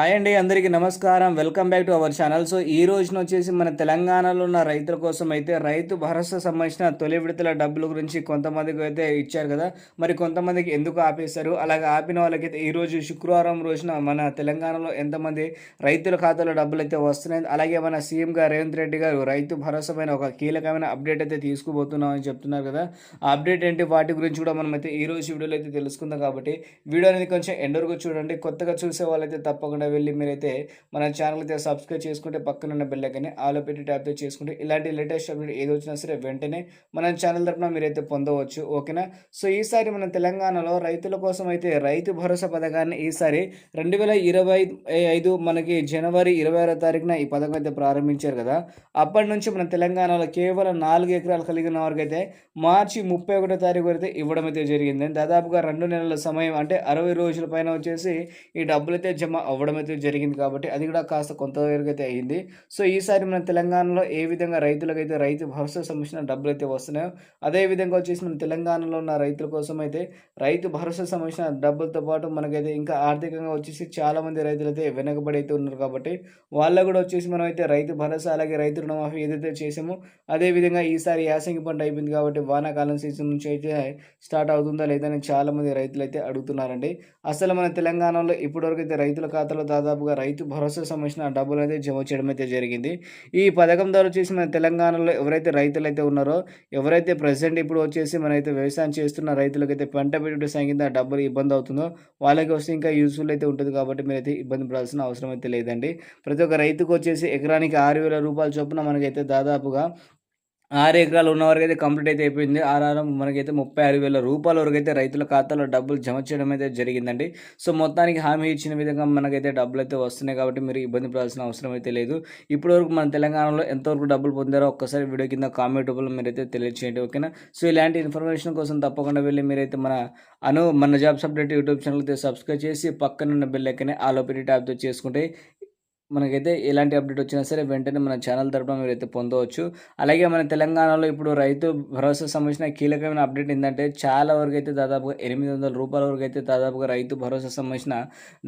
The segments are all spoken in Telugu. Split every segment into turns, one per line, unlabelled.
హాయ్ అండి అందరికీ నమస్కారం. Welcome back to our channel. So ఈ రోజున వచ్చేసి మన తెలంగాణలో ఉన్న రైతుల కోసం అయితే రైతు భరోసా సంబంధించిన తొలి విడతల డబ్బుల గురించి కొంతమందికి అయితే ఇచ్చారు కదా. మరి కొంతమందికి ఎందుకు ఆపేశారు? అలాగే ఆపిన వాళ్ళకైతే ఈ రోజు శుక్రవారం రోజున మన తెలంగాణలో ఎంతమంది రైతుల ఖాతాలో డబ్బులు అయితే వస్తున్నాయి. అలాగే మన సీఎం గారు రేవంత్ రెడ్డి గారు రైతు భరోసా పైన ఒక కీలకమైన అప్డేట్ అయితే తీసుకుపోతున్నామని చెప్తున్నారు కదా. ఆ అప్డేట్ ఏంటి? వాటి గురించి కూడా మనం అయితే ఈ రోజు వీడియోలో అయితే తెలుసుకుందాం కాబట్టి వీడియో అనేది కొంచెం ఎండర్గా చూడండి. కొత్తగా చూసే వాళ్ళైతే తప్పకుండా వెళ్ళి మీరైతే మన ఛానల్ అయితే సబ్స్క్రైబ్ చేసుకుంటే పక్కన ఉన్న బెల్ ఐకాన్ని ఆలో పెట్టి ట్యాప్తో చేసుకుంటే ఇలాంటి లేటెస్ట్ అప్డేట్ ఏది వచ్చినా సరే వెంటనే మన ఛానల్ తరపున మీరైతే పొందవచ్చు ఓకేనా సో ఈసారి మన తెలంగాణలో రైతుల కోసం అయితే రైతు భరోసా పథకాన్ని ఈసారి రెండు వేల ఇరవై ఐదు మనకి జనవరి ఇరవై ఆరో తారీఖున ఈ పథకం అయితే ప్రారంభించారు కదా? అప్పటి నుంచి మన తెలంగాణలో కేవలం నాలుగు ఎకరాలు కలిగిన వారికి అయితే మార్చి ముప్పై ఒకటో తారీఖు అయితే ఇవ్వడం అయితే జరిగింది. దాదాపుగా రెండు నెలల సమయం అంటే అరవై రోజుల పైన వచ్చేసి ఈ డబ్బులు అయితే జమ అవ్వడం అయితే జరిగింది కాబట్టి అది కూడా కాస్త కొంతవరకు అయితే అయింది. సో ఈసారి మన తెలంగాణలో ఏ విధంగా రైతులకైతే రైతు భరోసా సంబంధించిన డబ్బులు అయితే వస్తున్నాయో అదే విధంగా వచ్చేసి మన తెలంగాణలో ఉన్న రైతుల కోసం అయితే రైతు భరోసా సంబంధించిన డబ్బులతో పాటు మనకైతే ఇంకా ఆర్థికంగా వచ్చేసి చాలామంది రైతులు అయితే వెనకబడి అయితే ఉన్నారు కాబట్టి వాళ్ళకు కూడా వచ్చేసి మనం అయితే రైతు భరోసా అలాగే రైతు రుణమాఫీ ఏదైతే చేసామో అదే విధంగా ఈసారి యాసంగి పంట అయిపోయింది కాబట్టి వానాకాలం సీజన్ నుంచి అయితే స్టార్ట్ అవుతుందా లేదని చాలామంది రైతులు అయితే అడుగుతున్నారండి. అసలు మన తెలంగాణలో ఇప్పటివరకు అయితే రైతుల ఖాతాలో దాదాపుగా రైతు భరోసా సంబంధించిన డబ్బులు అయితే జమ చేయడం అయితే జరిగింది. ఈ పథకం ద్వారా వచ్చేసి మన తెలంగాణలో ఎవరైతే రైతులు అయితే ఉన్నారో ఎవరైతే ప్రజెంట్ ఇప్పుడు వచ్చేసి మనైతే వ్యవసాయం చేస్తున్న రైతులకైతే పంట పెట్టుబడి సంగీత డబ్బులు ఇబ్బంది అవుతుందో వాళ్ళకి వస్తే ఇంకా యూస్ఫుల్ అయితే ఉంటుంది కాబట్టి మీరైతే ఇబ్బంది పడాల్సిన అవసరం అయితే లేదండి. ప్రతి ఒక్క రైతుకు వచ్చేసి ఎకరానికి ఆరు వేల రూపాయల చొప్పున మనకైతే దాదాపుగా ఆరు ఎకరాలు ఉన్న వరకు అయితే కంప్లీట్ అయితే అయిపోయింది. ఆర్ఆర్ మనకైతే ముప్పై ఆరు వేల రూపాయల వరకు అయితే రైతుల ఖాతాలో డబ్బులు జమ చేయడం అయితే జరిగిందండి. సో మొత్తానికి హామీ ఇచ్చిన విధంగా మనకైతే డబ్బులు అయితే వస్తున్నాయి కాబట్టి మీరు ఇబ్బంది పడాల్సిన అవసరం అయితే లేదు. ఇప్పటివరకు మన తెలంగాణలో ఎంతవరకు డబ్బులు పొందారో ఒక్కసారి వీడియో కింద కామెంట్ రూపంలో మీరైతే తెలియచేయండి ఓకేనా? సో ఇలాంటి ఇన్ఫర్మేషన్ కోసం తప్పకుండా వెళ్ళి మీరైతే మన అను మన జాబ్స్ అప్డేట్ యూట్యూబ్ ఛానల్ అయితే సబ్స్క్రైబ్ చేసి పక్కనున్న బెల్ ఎక్కనే ఆలోపెట్టి ట్యాబ్తో చేసుకుంటే మనకైతే ఎలాంటి అప్డేట్ వచ్చినా సరే వెంటనే మన ఛానల్ తరపున మీరైతే పొందవచ్చు. అలాగే మన తెలంగాణలో ఇప్పుడు రైతు భరోసా సంబంధించిన కీలకమైన అప్డేట్ ఏంటంటే చాలా వరకు అయితే దాదాపుగా ఎనిమిది వందల రూపాయల వరకు అయితే దాదాపుగా రైతు భరోసా సంబంధించిన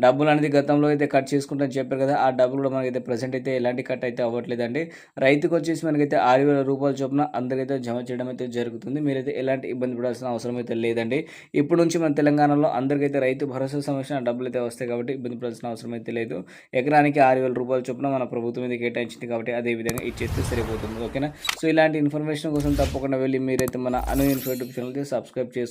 డబ్బులు అనేది గతంలో అయితే కట్ చేసుకుంటామని చెప్పారు కదా ఆ డబ్బులు కూడా మనకైతే ప్రజెంట్ అయితే ఎలాంటి కట్ అయితే అవ్వట్లేదండి. రైతుకు వచ్చేసి మనకైతే ఆరు వేల రూపాయల చొప్పున అందరికైతే జమ చేయడం అయితే జరుగుతుంది. మీరైతే ఎలాంటి ఇబ్బంది పడాల్సిన అవసరం అయితే లేదండి. ఇప్పుడు నుంచి మన తెలంగాణలో అందరికైతే రైతు భరోసా సంబంధించిన డబ్బులు అయితే వస్తాయి కాబట్టి ఇబ్బంది పడాల్సిన అవసరం అయితే లేదు. ఎకరానికి ఆరు వేల రూపాయల చొప్పున మన ప్రభుత్వం ఇది కేటాయించింది కాబట్టి అదే విధంగా ఇచ్చేస్తే సరిపోతుంది. ఓకేనా? సో ఇలాంటి ఇన్ఫర్మేషన్ కోసం తప్పకుండా వెళ్ళి మీరైతే మన Anu info YouTube channel subscribe చేసుకోండి